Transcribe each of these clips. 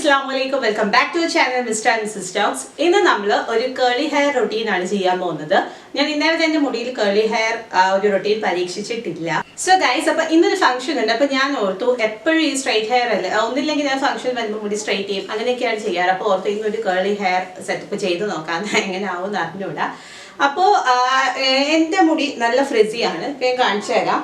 അസ്സാം വലൈക്കും welcome back to channel mister and sisters ഇന്ന് നമ്മൾ ഒരു കേളി ഹെയർ റൊട്ടീൻ ആണ് ചെയ്യാൻ പോകുന്നത്. ഞാൻ ഇന്നലെ തന്നെ മുടിയിൽ കേളി ഹെയർ ഒരു റൊട്ടീൻ പരീക്ഷിച്ചിട്ടില്ല. സോ ഗൈസ് അപ്പൊ ഇന്നൊരു ഫംഗ്ഷൻ ഉണ്ട്. അപ്പൊ ഞാൻ ഓർത്തു എപ്പോഴും ഈ സ്ട്രൈറ്റ് ഹെയർ അല്ലേ? ഒന്നില്ലെങ്കിൽ ഞാൻ ഫംഗ്ഷൻ വരുമ്പോൾ മുടി സ്ട്രൈറ്റ് ചെയ്യും. അങ്ങനെയൊക്കെയാണ് ചെയ്യാറ്. അപ്പോൾ ഓർത്തു ഇന്നൊരു കേളി ഹെയർ സെറ്റപ്പ് ചെയ്ത് നോക്കാം. എങ്ങനെ ആവും എന്ന് അറിഞ്ഞൂടാ അപ്പോൾ മുടി നല്ല ഫ്രിസിയാണ് ഞാൻ കാണിച്ചു തരാം.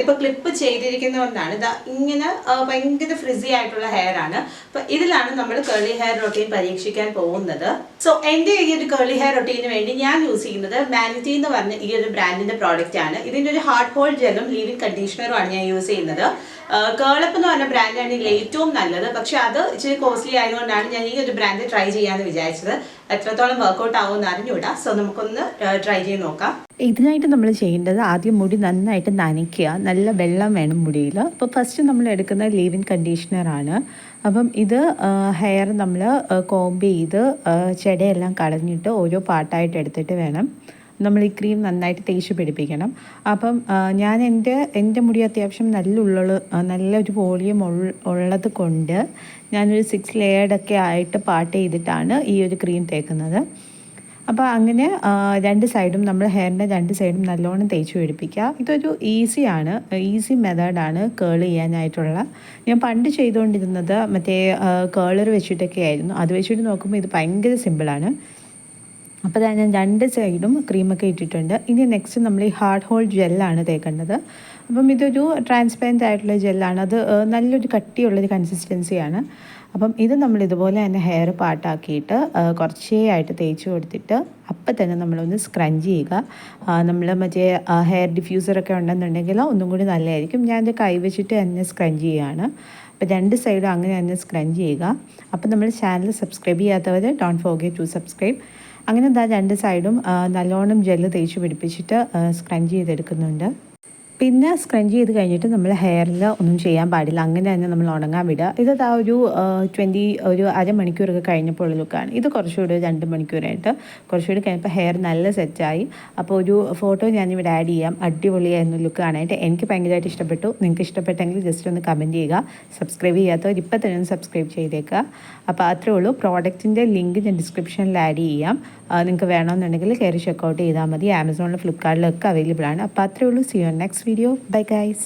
ആ, ക്ലിപ്പ് ചെയ്തിരിക്കുന്നതുകൊണ്ടാണ്. ഇതാ ഇങ്ങനെ ഭയങ്കര ഫ്രിസി ആയിട്ടുള്ള ഹെയർ ആണ്. അപ്പൊ ഇതിലാണ് നമ്മൾ കേളി ഹെയർ റൊട്ടീൻ പരീക്ഷിക്കാൻ പോകുന്നത്. സോ എന്റെ ഈ ഒരു കേളി ഹെയർ റൊട്ടീന് വേണ്ടി ഞാൻ യൂസ് ചെയ്യുന്നത് മാനിറ്റി എന്ന് പറഞ്ഞ ഈ ഒരു ബ്രാൻഡിന്റെ പ്രോഡക്റ്റ് ആണ്. ഇതിന്റെ ഒരു ഹാർഡ് ഹോൾഡ് ജെല്ലും ലീവിംഗ് കണ്ടീഷണറും ആണ് ഞാൻ യൂസ് ചെയ്യുന്നത്. കേളപ്പ് എന്ന് പറഞ്ഞ ബ്രാൻഡാണ് ഇതിൽ ഏറ്റവും നല്ലത്. പക്ഷെ അത് ഇച്ചിരി കോസ്റ്റ്ലി ആയതുകൊണ്ടാണ് ഞാൻ ഈ ഒരു ബ്രാൻഡ് ട്രൈ ചെയ്യാന്ന് വിചാരിച്ചത്. എത്രത്തോളം വർക്കൗട്ട് ആവുമെന്ന് അറിഞ്ഞുകൂടാ. സോ നമുക്കൊന്ന് ട്രൈ ചെയ്ത് നോക്കാം. ഇതിനായിട്ട് നമ്മൾ ചെയ്യേണ്ടത് ആദ്യം മുടി നന്നായിട്ട് നനയ്ക്കുക. നല്ല വെള്ളം വേണം മുടിയിൽ. അപ്പോൾ ഫസ്റ്റ് നമ്മൾ എടുക്കുന്ന ലീവിൻ കണ്ടീഷണറാണ് അപ്പം ഇത് ഹെയർ നമ്മൾ കോംബ് ചെയ്ത് ചെടയെല്ലാം കളഞ്ഞിട്ട് ഓരോ പാട്ടായിട്ട് എടുത്തിട്ട് വേണം നമ്മൾ ഈ ക്രീം നന്നായിട്ട് തേച്ച് പിടിപ്പിക്കണം. അപ്പം ഞാൻ എന്റെ എന്റെ മുടി അത്യാവശ്യം നല്ല ഉള്ള നല്ലൊരു വോളിയം ഉള്ളത് കൊണ്ട് ഞാനൊരു സിക്സ് ലെയർഡൊക്കെ ആയിട്ട് പാട്ട് ചെയ്തിട്ടാണ് ഈ ഒരു ക്രീം തേക്കുന്നത്. അപ്പോൾ അങ്ങനെ രണ്ട് സൈഡും നമ്മൾ ഹെയറിന്റെ രണ്ട് സൈഡും നല്ലോണം തേച്ച് പിടിപ്പിക്കുക. ഇതൊരു ഈസിയാണ് ഈസി മെത്തേഡാണ് കേൾ ചെയ്യാനായിട്ടുള്ള. ഞാൻ പണ്ട് ചെയ്തുകൊണ്ടിരുന്നത് മറ്റേ കേളർ വെച്ചിട്ടൊക്കെ ആയിരുന്നു. അത് വെച്ചിട്ട് നോക്കുമ്പോൾ ഇത് ഭയങ്കര സിമ്പിളാണ് അപ്പോൾ ഞാൻ രണ്ട് സൈഡും ക്രീമൊക്കെ ഇട്ടിട്ടുണ്ട്. ഇനി നെക്സ്റ്റ് നമ്മൾ ഈ ഹാർഡ് ഹോൾ ജെല്ലാണ് തേക്കേണ്ടത്. അപ്പം ഇതൊരു ട്രാൻസ്പെറന്റ് ആയിട്ടുള്ള ജെല്ലാണ് അത് നല്ലൊരു കട്ടിയുള്ളൊരു കൺസിസ്റ്റൻസിയാണ് അപ്പം ഇത് നമ്മൾ ഇതുപോലെ തന്നെ ഹെയർ പാട്ടാക്കിയിട്ട് കുറച്ചേ ആയിട്ട് തേച്ച് കൊടുത്തിട്ട് അപ്പം തന്നെ നമ്മളൊന്ന് സ്ക്രഞ്ച് ചെയ്യുക. നമ്മൾ മറ്റേ ഹെയർ ഡിഫ്യൂസറൊക്കെ ഉണ്ടെന്നുണ്ടെങ്കിൽ ഒന്നും കൂടി നല്ലതായിരിക്കും. കൈ വെച്ചിട്ട് തന്നെ സ്ക്രഞ്ച് ചെയ്യുകയാണ്. അപ്പോൾ രണ്ട് സൈഡും അങ്ങനെ തന്നെ സ്ക്രഞ്ച് ചെയ്യുക. അപ്പം നമ്മൾ ചാനൽ സബ്സ്ക്രൈബ് ചെയ്യാത്തവർ ഡോണ്ട് ഫോർഗെറ്റ് ടു സബ്സ്ക്രൈബ് അങ്ങനെ എന്താ രണ്ട് സൈഡും നല്ലോണം ജെല്ല് തേച്ച് പിടിപ്പിച്ചിട്ട് സ്ക്രഞ്ച് ചെയ്തെടുക്കുന്നുണ്ട്. പിന്നെ സ്ക്രഞ്ച് ചെയ്ത് കഴിഞ്ഞിട്ട് നമ്മൾ ഹെയറിൽ ഒന്നും ചെയ്യാൻ പാടില്ല. അങ്ങനെ തന്നെ നമ്മൾ ഉണങ്ങാൻ വിടുക. ഇത് ആ ഒരു ട്വന്റി ഒരു അരമണിക്കൂറൊക്കെ കഴിഞ്ഞപ്പോൾ ലുക്കാണ് ഇത് കുറച്ചുകൂടി രണ്ട് മണിക്കൂറായിട്ട് കുറച്ചുകൂടി കഴിഞ്ഞപ്പോൾ ഹെയർ നല്ല സെറ്റായി അപ്പോൾ ഒരു ഫോട്ടോ ഞാനിവിടെ ആഡ് ചെയ്യാം. അടിപൊളിയായിരുന്നു ലുക്ക് കാണാനായിട്ട് എനിക്ക് ഭയങ്കരമായിട്ട് ഇഷ്ടപ്പെട്ടു. നിങ്ങൾക്ക് ഇഷ്ടപ്പെട്ടെങ്കിൽ ജസ്റ്റ് ഒന്ന് കമന്റ് ചെയ്യുക. സബ്സ്ക്രൈബ് ചെയ്യാത്തവർ ഇപ്പം തന്നെ ഒന്ന് സബ്സ്ക്രൈബ് ചെയ്തേക്കുക. അപ്പോൾ അത്രേ ഉള്ളൂ. പ്രോഡക്റ്റിന്റെ ലിങ്ക് ഞാൻ ഡിസ്ക്രിപ്ഷനിൽ ആഡ് ചെയ്യാം. നിങ്ങൾക്ക് വേണമെന്നുണ്ടെങ്കിൽ കയറി ചെക്കൗട്ട് ചെയ്താൽ മതി. ആമസോണിലും ഫ്ലിപ്കാർട്ടിലൊക്കെ അവൈലബിൾ ആണ്. അപ്പോൾ അത്രേ ഉള്ളൂ. See you next video bye guys